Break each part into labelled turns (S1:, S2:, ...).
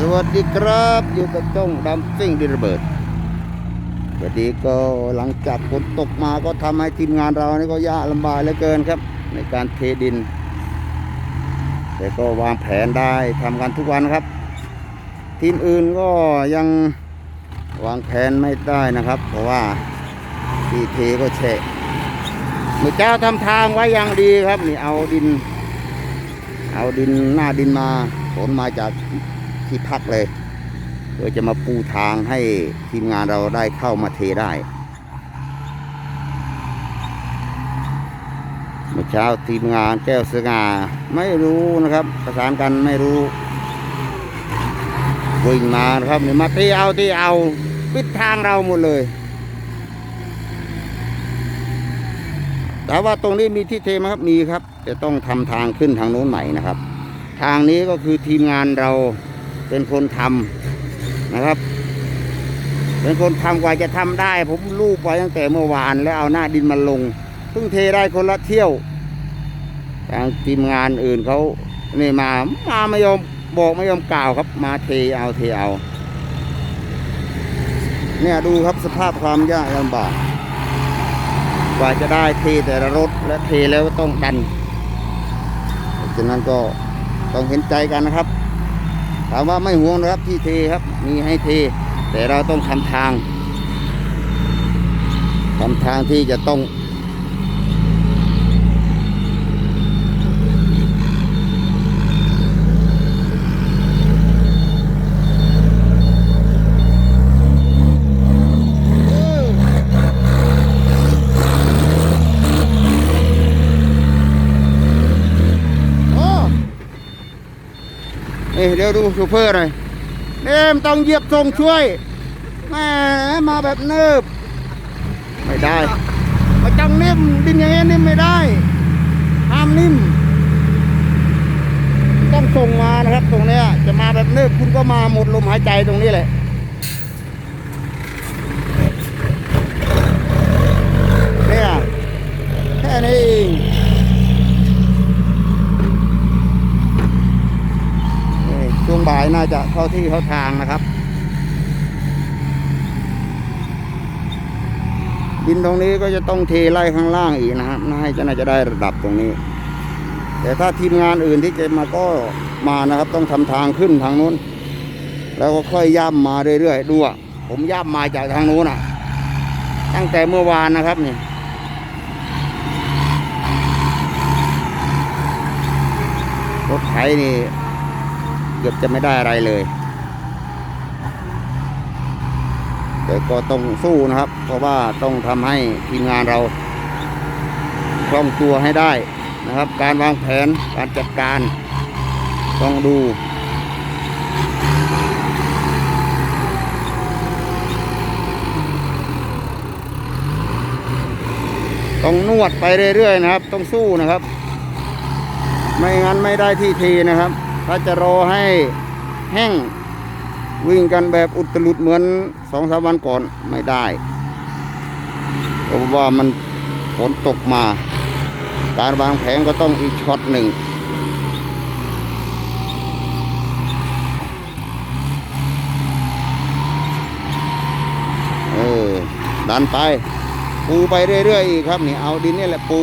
S1: สวัสดีครับ อยู่กับจ้องดำซิ่งดินระเบิดวันนี้ก็หลังจากฝนตกมาก็ทำให้ทีมงานเรานี่ก็ยากลำบากเหลือเกินครับ ในการเทดิน แต่ก็วางแผนได้ทำกันทุกวันครับ ทีมอื่นก็ยังวางแผนไม่ได้นะครับ เพราะว่าที่เทก็แฉะเมื่อเจ้าทำทางไว้อย่างดีครับ นี่เอาดิน เอาดินหน้าดินมาขนมาจาก ที่พักเลยเพื่อจะมาปูทางให้ทีมงานเราได้เข้ามาเทได้ เมื่อเช้าทีมงานแก้วสง่าไม่รู้นะครับ ประสานกันไม่รู้วิ่งมานะครับนี่มาตีเอาตีเอาปิดทางเราหมดเลย แต่ว่าตรงนี้มีที่เทไหมครับมีครับ จะต้องทำทางขึ้นทางโน้นใหม่นะครับ ทางนี้ก็คือทีมงานเรา เป็นคนทำนะครับ เป็นคนทำกว่าจะทำได้ ผมลูกไว้ตั้งแต่เมื่อวานแล้วเอาหน้าดินมาลงเพิ่งเทได้คนละเที่ยวทางทีมงานอื่นเขาเนี่มามาไม่ยอมบอกไม่ยอมกล่าวครับ มาเทเอาเทเอา เนี่ยดูครับสภาพความยากลำบากกว่าจะได้เทแต่ละรถและเทแล้วต้องดันฉะนั้นก็ต้องเห็นใจกันนะครับามว่าไม่ห่วงนะครับที่เทครับ มีให้เท แต่เราต้องทำทางทำทางที่จะต้อง โอ้ นี่เดี๋ยวดูชูเฟอร์หน่อยเนี่ยมนต้องเหยียบทรงช่วยแม่มาแบบเนิบ ไม่ได้มาจังนิ่มดินอย่างนี้นิ่มไม่ได้ห้ามนิ่ม ต้องส่งมานะครับ ตรงเนี้ยจะมาแบบเนิบคุณก็มาหมดลมหายใจตรงนี้แหละเนี่ยแค่นี้เอง นี่ช่วง บ่ายน่าจะเข้าที่เข้าทางนะครับ ดินตรงนี้ก็จะต้องเทไล่ข้างล่างอีกนะครับน่าให้จะน่าจะได้ระดับตรงนี้ แต่ถ้าทีมงานอื่นที่จะมาก็มานะครับ ต้องทำทางขึ้นทางนู้น แล้วก็ค่อยย่ำมาเรื่อยๆดูอะผมย่ำมาจากทางนู้นอะ ตั้งแต่เมื่อวานนะครับนี่รถไถนี่ กือบจะไม่ได้อะไรเลย แต่ก็ต้องสู้นะครับ เพราะว่าต้องทำให้ทีมงานเราคล่องตัวให้ได้นะครับ การวางแผนการจัดการต้องดูต้องนวดไปเรื่อยๆนะครับ ต้องสู้นะครับ ไม่งั้นไม่ได้ที่ทีนะครับ ถ้าจะรอให้แห้งวิ่งกันแบบอุตลุดเหมือนสองสามวันก่อนไม่ได้เพราะว่ามันฝนตกมา การวางแผนก็ต้องอีกช็อตหนึ่งเออดันไป ปูไปเรื่อยๆอีกครับนี่เอาดินนี่แหละปู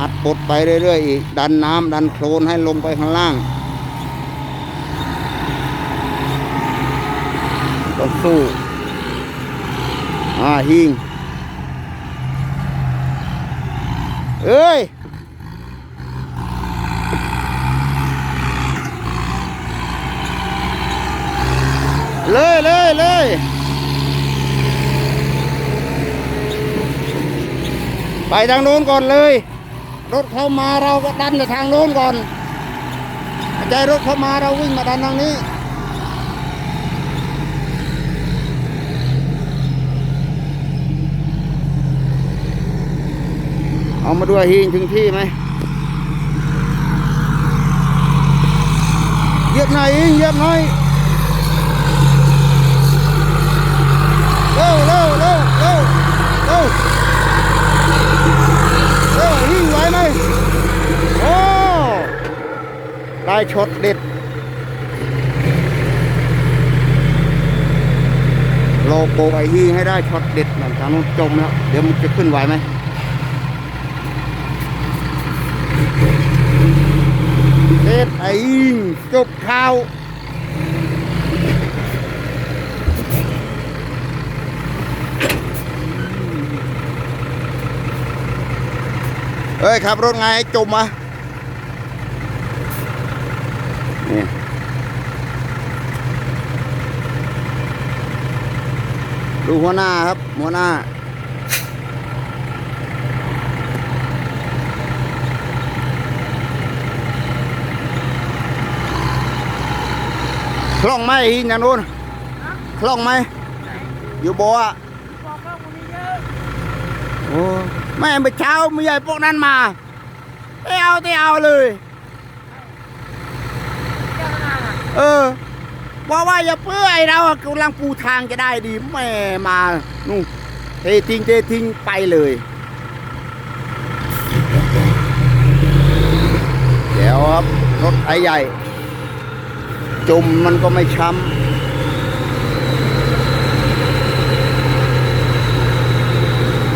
S1: อัดปดไปเรื่อยๆอีก ดันน้ำดันโคลนให้ลงไปข้างล่าง ต้องสู้ อ่าหิงเอ้ยเลยเลยเลยไปทางโน้นก่อนเลย รถเข้ามาเราก็ดันไปทางโน้นก่อนไม่ใช่รถเข้ามาเราวิ่งมาดันทางนี้ เอามาด้วยหิงถึงที่ไหมเยียบหน่อยเยียบหน่อยเร็วเร็วเร็วเร็วเร็วเร็วหิงไหวไหมโอ้ได้ช็อตเด็ดโลโกไอฮีให้ได้ช็อตเด็ดหลังจากนู้นจมแล้ว เดี๋ยวมันจะขึ้นไหวไหมเด็ดไอฮี จบข่าวเฮ้ยขับรถไงจมมานี่ดูหัวหน้าครับ หัวหน้า คล่องไหมอีกอย่างนู้นคล่องไหม อยู่โบ่ะ
S2: บอกว่าคนนี้เยอะ
S1: โอ้แม่เมื่อเช้ามีใหญ่พวกนั้นมาไม่เอาไม่เอาเลย
S2: เจ้าหน้าะ
S1: เออบอกว่าอย่าเปื่อยเรากำลังปูทางจะได้ดีแม่มานู่นเททิ้งเททิ้งไปเลย เดี๋ยวครับรถไถใหญ่ จุ่มมันก็ไม่ช้ำ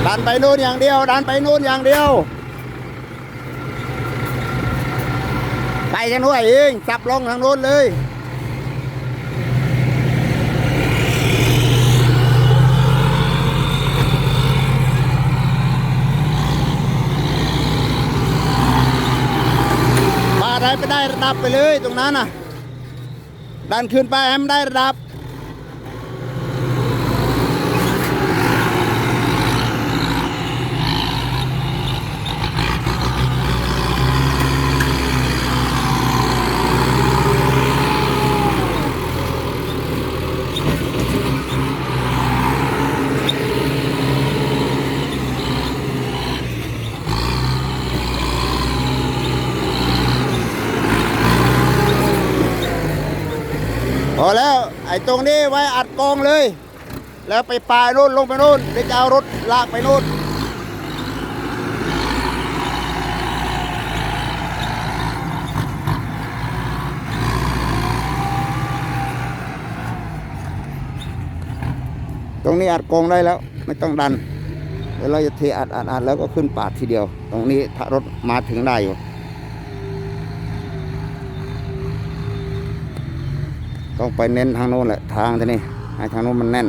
S1: ดันไปนู่นอย่างเดียว ดันไปนู่นอย่างเดียว ไปทางนู้นเองจับลงทางโน้นเลยปาได้ไปได้ระดับไปเลยตรงนั้นน่ะ ดันขึ้นไปให้มันได้ระดับ ตรงนี้ไว้อัดกองเลย แล้วไปปลายนู่นลงไปนู่นเดี๋ยวจะเอารถลากไปนู่นตรงนี้อัดกองได้แล้วไม่ต้องดันเดี๋ยวเราจะเทอัดอัดอัดแล้วก็ขึ้นปาดทีเดียว ตรงนี้ถ้ารถมาถึงได้อยู่ ต้องไปเน้นทางโน้นแหละทางที่นี่ให้ทางโน้นมันแน่น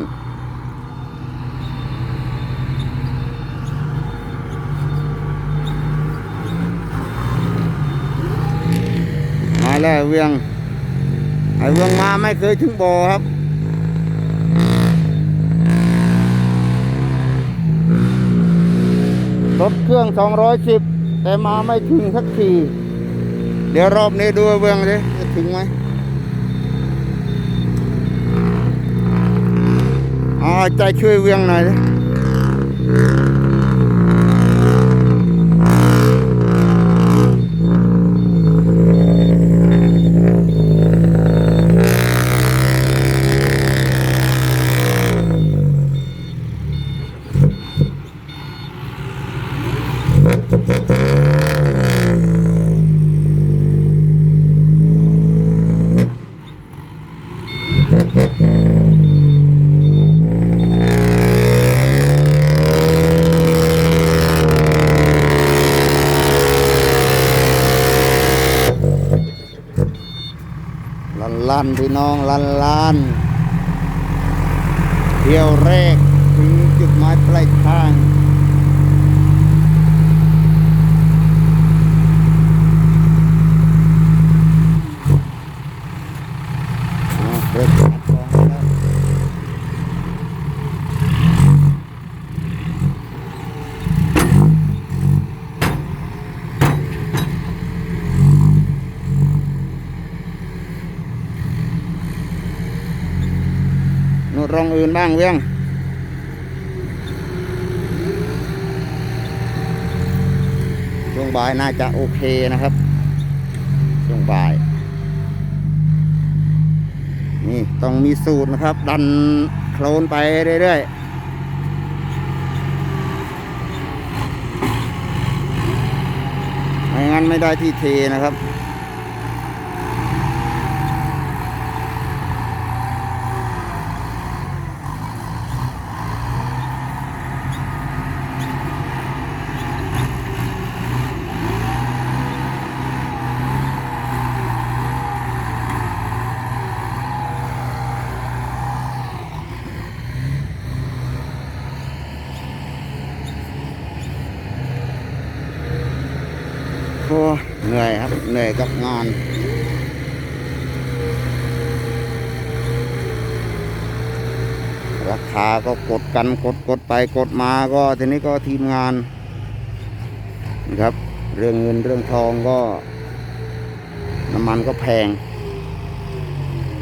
S1: มาแล้วเวียงไอ้เวียงมาไม่เคยถึงบ่อครับรถเครื่อง 210 แต่มาไม่ถึงสักที เดี๋ยวรอบนี้ดูเวียงดิจะถึงไหม เอาใจช่วยเวียงหน่อยานพี่น้องลานลานเที่ยวแรกถึงจุดหมายปลายทางเอาเริ่มอัดกองแล้วนู่นรองอื่ นบ้างเวียงช่วงบ่ายน่าจะโอเคนะครับ ช่วงบ่าย นี่ต้องมีสูตรนะครับ ดันโคลนไปเรื่อยๆไม่งั้นไม่ได้ที่เทนะครับ เหนื่อยกับงานราคาก็กดกันกดกดไปกดมาก็ทีนี้ก็ทีมงานนะครับ เรื่องเงินเรื่องทองก็ น้ำมันก็แพง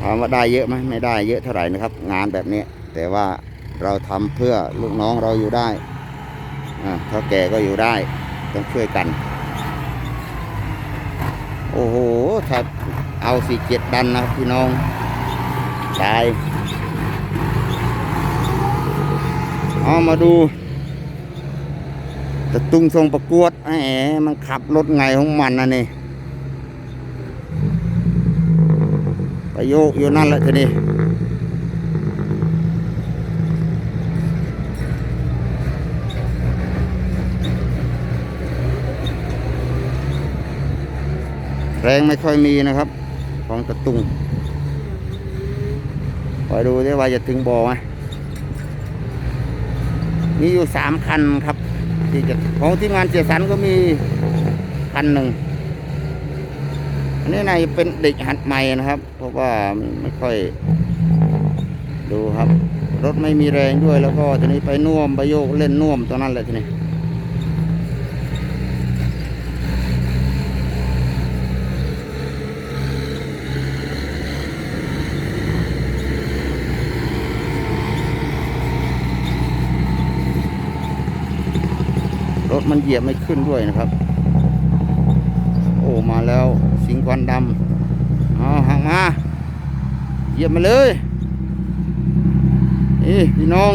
S1: ถามว่าได้เยอะไหมไม่ได้เยอะเท่าไหร่นะครับ งานแบบนี้ แต่ว่าเราทำเพื่อลูกน้องเราอยู่ได้อ่าเท่าแก่ก็อยู่ได้ ต้องช่วยกัน โอ้โห ถ้าเอาสี่เจ็ดดันนะพี่น้องตายเอามาดูตะตุงทรงประกวดแหมมันขับรถไงของมันนะนี่ไปโยกอยู่นั่นแหละทีนี้ แรงไม่ค่อยมีนะครับ ของตะตุงคอยดูได้ว่าจะถึงบ่อไหมมีอยู่สามคันครับ ที่จะของทีมงานเสียสันก็มีคันหนึ่งอันนี้ในเป็นเด็กหัดใหม่นะครับ เพราะว่าไม่ค่อยดูครับ รถไม่มีแรงด้วยแล้วก็ทีนี้ไปน่วมไปโยกเล่นน่วมตอนนั้นแหละทีนี้ ถมันเหยียบไม่ขึ้นด้วยนะครับ โอ้มาแล้วสิงควันดำเอาห่างมาเหยียบมาเลยนี่พี่น้อง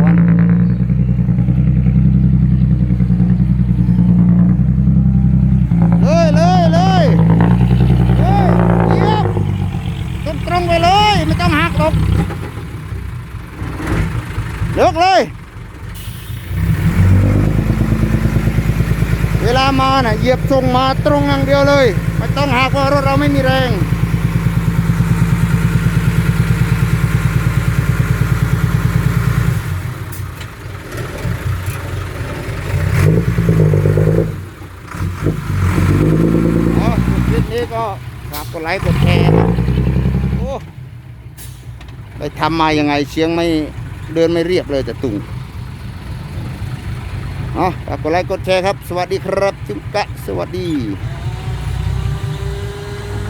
S1: ควันเลยเลยเลยเลยเหยียบ ตรงตรงๆไปเลย ไม่ต้องหักหรอกเลิกเลย เวลามา น่ะเหยียบทรงมาตรงอย่างเดียวเลย ไม่ต้องหักว่ารถเราไม่มีแรงอ๋อคลิปนี้ก็ฝากกดไลค์กดแชร์ครับโอ้ไปทำมายังไงเชียงไม่เดินไม่เรียบเลยแต่ตุงอ๋อฝากกดไลค์กดแชร์ครับ สวัสดีครับ จุ๊กะสวัสดี